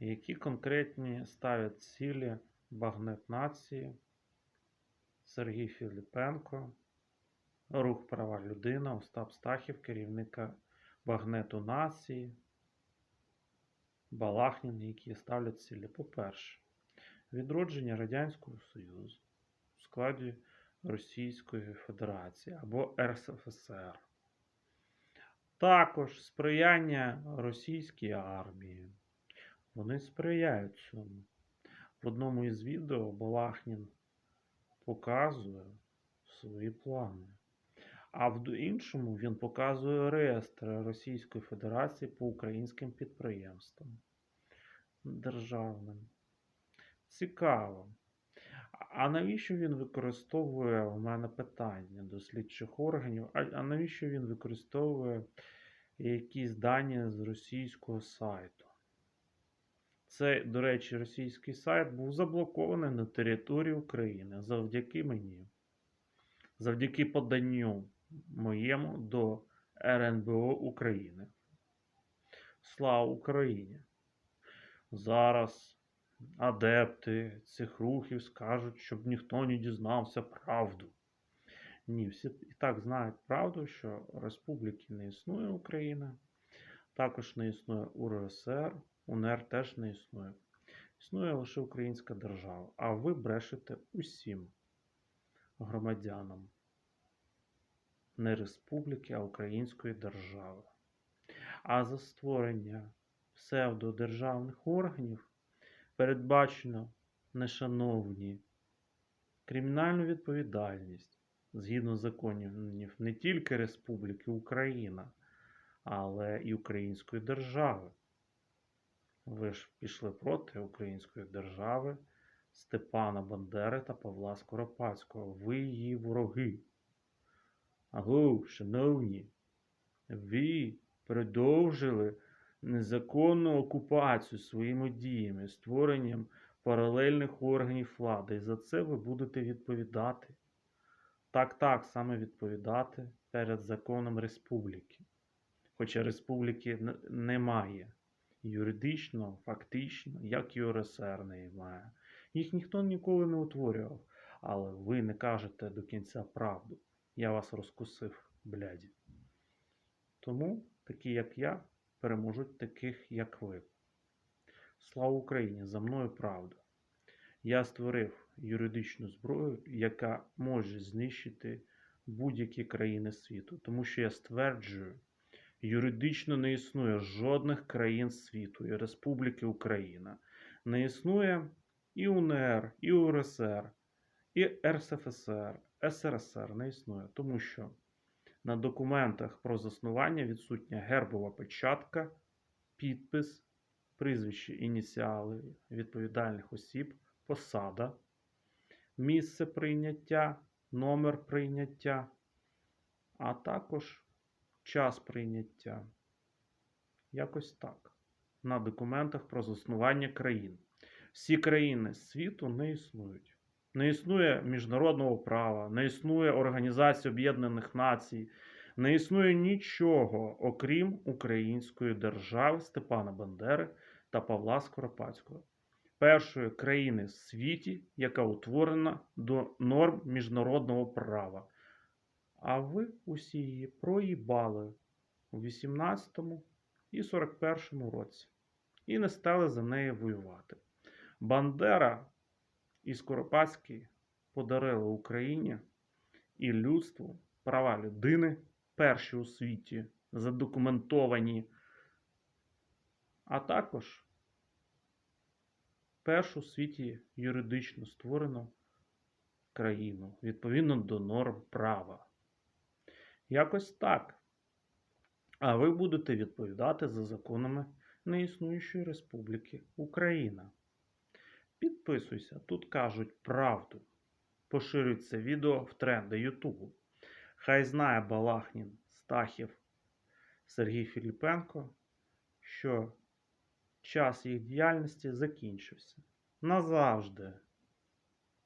Які конкретні ставлять цілі багнет нації Сергій Філіпенко, Рух права людина, Остап Стахів, керівника багнету нації, Балахнін, які ставлять цілі. По-перше, відродження Радянського Союзу у складі Російської Федерації або РСФСР. Також сприяння російській армії. Вони сприяють цьому. В одному із відео Балахнін показує свої плани. А в іншому він показує реєстри Російської Федерації по українським підприємствам державним. Цікаво. А- навіщо він використовує у мене питання до слідчих органів? А навіщо він використовує якісь дані з російського сайту? Цей, до речі, російський сайт був заблокований на території України завдяки мені, завдяки поданню моєму до РНБО України. Слава Україні! Зараз адепти цих рухів скажуть, щоб ніхто не дізнався правду. Ні, всі і так знають правду, що республіки не існує Україна, також не існує УРСР, УНР теж не існує. Існує лише українська держава, а ви брешете усім громадянам не республіки, а української держави. А за створення псевдодержавних органів передбачено нешановні кримінальну відповідальність згідно законів не тільки Республіки Україна, але і Української держави. Ви ж пішли проти Української держави Степана Бандери та Павла Скоропадського. Ви її вороги. Аго, шановні, ви продовжили незаконну окупацію своїми діями, створенням паралельних органів влади. І за це ви будете відповідати. Так, так, саме відповідати перед законом республіки. Хоча республіки немає юридично, фактично, як і УРСР немає. Їх ніхто ніколи не утворював, але ви не кажете до кінця правду. Я вас розкусив, бляді. Тому такі, як я, переможуть таких, як ви. Слава Україні! За мною правда. Я створив юридичну зброю, яка може знищити будь-які країни світу, тому що я стверджую, юридично не існує жодних країн світу і Республіки Україна. Не існує і УНР, і УРСР, і РСФСР, СРСР не існує, тому що на документах про заснування відсутня гербова печатка, підпис, прізвище, ініціали відповідальних осіб, посада, місце прийняття, номер прийняття, а також час прийняття. Якось так. На документах про заснування країн. Всі країни світу не існують. Не існує міжнародного права, не існує Організації Об'єднаних Націй, не існує нічого, окрім української держави Степана Бандери та Павла Скоропадського, першої країни в світі, яка утворена до норм міжнародного права. А ви усі її проїбали у 18-му і 41-му році і не стали за неї воювати. Бандера і Скоропадський подарили Україні і людству права людини, перші у світі, задокументовані, а також першу у світі юридично створену країну відповідно до норм права. Якось так. А ви будете відповідати за законами неіснуючої Республіки Україна. Підписуйся, тут кажуть правду. Поширюй це відео в тренди Ютубу. Хай знає Балахнін, Стахів, Сергій Філіпенко, що час їх діяльності закінчився. Назавжди.